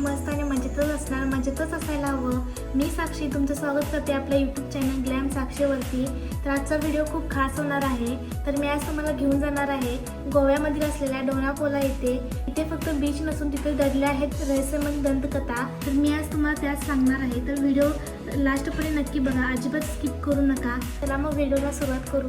मस्त असणार मजेतच असायला हवं. मी साक्षी तुमचं स्वागत करते आपल्या यूट्यूब चॅनल ग्लॅम साक्षीवरती. तर आजचा व्हिडिओ खूप खास होणार आहे. तर मी आज तुम्हाला घेऊन जाणार आहे. गोव्यामधील असलेल्या डोनापोला येथे. इथे फक्त बीच नसून तिथे दडले आहेत रहस्यमय दंतकथा. तर मी आज तुम्हाला त्याच सांगणार आहे. तर व्हिडिओ लास्टपर्यंत नक्की बघा. अजिबात स्किप करू नका. चला मग व्हिडिओला सुरुवात करू.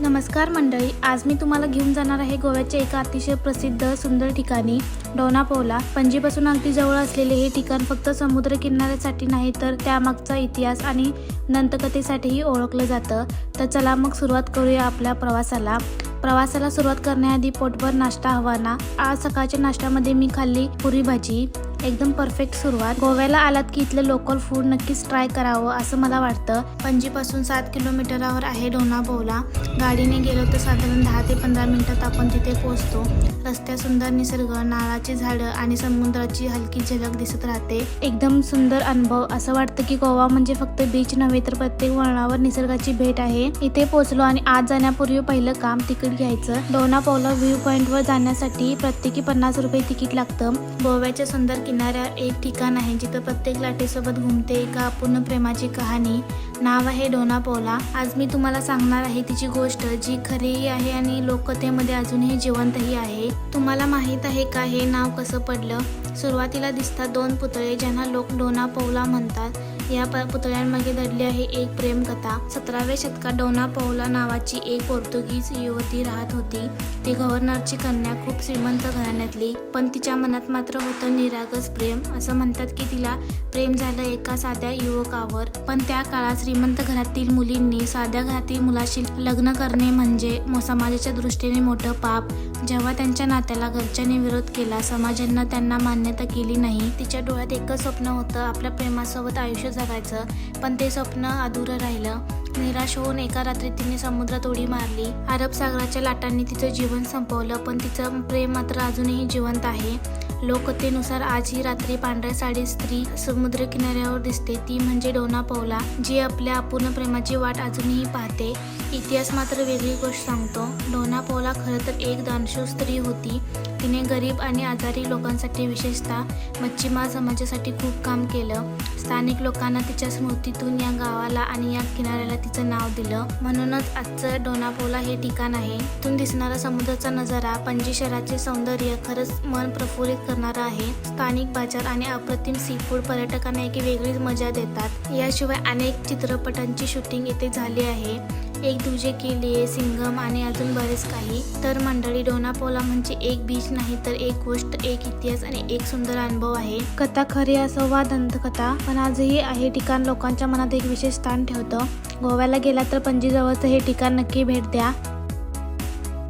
नमस्कार मंडळी आज मी तुम्हाला घेऊन जाणार आहे गोव्याच्या एका अतिशय प्रसिद्ध सुंदर ठिकाणी डोनापोला. पणजीपासून अगदी जवळ असलेले हे ठिकाण फक्त समुद्र किनाऱ्यासाठी नाही तर त्यामागचा इतिहास आणि दंतकथेसाठीही ओळखलं जातं. तर चला मग सुरुवात करूया आपल्या प्रवासाला. प्रवासाला सुरुवात करण्याआधी पोटभर नाश्ता हवाना. आज सकाळच्या नाश्त्यामध्ये मी खाल्ली पुरी भाजी. एकदम परफेक्ट सुरुवात. गोव्याला आलात की इथलं लोकल फूड नक्कीच ट्राय करावं असं मला वाटतं. पणजीपासून सात किलोमीटरावर आहे डोनापोला गाडीने गेलो तर साधारण दहा ते पंधरा मिनिटात आपण तिथे पोहोचतो. रस्त्यात सुंदर निसर्ग नारळाची झाडं आणि समुद्राची हलकी झलक दिसत राहते. एकदम सुंदर अनुभव. असं वाटतं की गोवा म्हणजे फक्त बीच नव्हे तर प्रत्येक वळणावर निसर्गाची भेट आहे. इथे पोहोचलो आणि आज जाण्यापूर्वी पहिलं काम तिकीट घ्यायचं. डोनापोला व्ह्यू पॉइंटवर जाण्यासाठी प्रत्येकी पन्नास रुपये तिकीट लागतं. गोव्याच्या सुंदर किनाऱ्यावर एक ठिकाण आहे जिथं प्रत्येक लाटेसोबत घुमते एका अपूर्ण प्रेमाची कहाणी. नाव आहे डोनापोला. आज मी तुम्हाला सांगणार आहे तिची गोष्ट जी खरीही आहे आणि लोककथेमध्ये अजूनही जिवंतही आहे. तुम्हाला माहीत आहे का हे नाव कसं पडलं? सुरुवातीला दिसतात दोन पुतळे ज्यांना लोक डोनापोला म्हणतात. या पुतळ्यांमध्ये पुतळ्यांमागे दडली आहे एक प्रेमकथा. सतराव्या शतकात डोना पौला नावाची एक पोर्तुगीज युवती राहत होती. ती गव्हर्नरची कन्या खूप श्रीमंत घराण्यातली. पण तिच्या मनात मात्र होतं निरागस प्रेम. असं म्हणतात की तिला प्रेम झालं एका साध्या युवकावर. पण त्या काळात श्रीमंत घरातील मुलींनी साध्या घरातील मुलाशी लग्न करणे म्हणजे मो- समाजाच्या दृष्टीने मोठं पाप. जेव्हा त्यांच्या नात्याला घरच्यांनी विरोध केला समाजानं त्यांना मान्यता केली नाही. तिच्या डोळ्यात एकच स्वप्न होतं आपल्या प्रेमासोबत आयुष्य जगायचं. पण ते स्वप्न अधुरं राहिलं. निराश होऊन एका रात्री तिने समुद्रात उडी मारली. अरब सागराच्या लाटांनी तिचं जीवन संपवलं पण तिचं प्रेम मात्र अजूनही जिवंत आहे. लोककथेनुसार आज ही रात्री पांढऱ्या साडी स्त्री समुद्र किनाऱ्यावर दिसते. ती म्हणजे डोना पौला जी आपल्या अपूर्ण प्रेमाची वाट अजूनही पाहते. इतिहास मात्र वेगळी गोष्ट सांगतो. डोना पोला खरं तर एक दानशूर स्त्री होती. तिने गरीब आणि आजारी लोकांसाठी विशेषतः मच्छीमार समाजासाठी खूप काम केलं. स्थानिक लोकांना तिच्या स्मृतीतून या गावाला आणि या किनाऱ्याला तिचं नाव दिलं. म्हणूनच आजचं डोनापोला हे ठिकाण आहे. इथून दिसणारा समुद्राचा नजारा पणजी शहराचे सौंदर्य खरंच मन प्रफुल्लित करणारं आहे. स्थानिक बाजार आणि अप्रतिम सी फूड पर्यटकांना एक वेगळीच मजा देतात. याशिवाय अनेक चित्रपटांची शूटिंग येथे झाली आहे. एक दुजे केली सिंगम आणि अजून बरेच काही. तर मंडळी डोनापोला म्हणजे एक बीच नाही तर एक गोष्ट एक इतिहास आणि एक सुंदर अनुभव आहे. कथा खरी असो वा दंतकथा पण आजही हे ठिकाण लोकांच्या मनात एक विशेष स्थान ठेवतं. गोव्याला गेला तर पणजीजवळचं हे ठिकाण नक्की भेट द्या.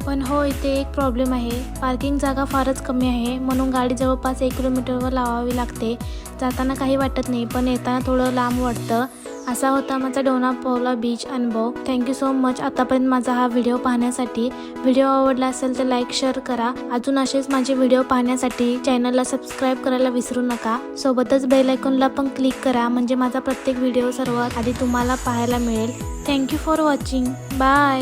पण हो इथे एक प्रॉब्लेम आहे. पार्किंग जागा फारच कमी आहे म्हणून गाडी जवळपास एक किलोमीटरवर लावावी लागते. जाताना काही वाटत नाही पण येताना थोडं लांब वाटतं. असा होता माझा डोनापोला बीच अनुभव. थँक्यू सो मच आतापर्यंत माझा हा व्हिडिओ पाहण्यासाठी. व्हिडिओ आवडला असेल तर लाईक शेअर करा. अजून असेच माझे व्हिडिओ पाहण्यासाठी चॅनलला सबस्क्राईब करायला विसरू नका. सोबतच बेल आयकॉनला पण क्लिक करा. म्हणजे माझा प्रत्येक व्हिडिओ सर्वात आधी तुम्हाला पाहायला मिळेल. Thank you for watching bye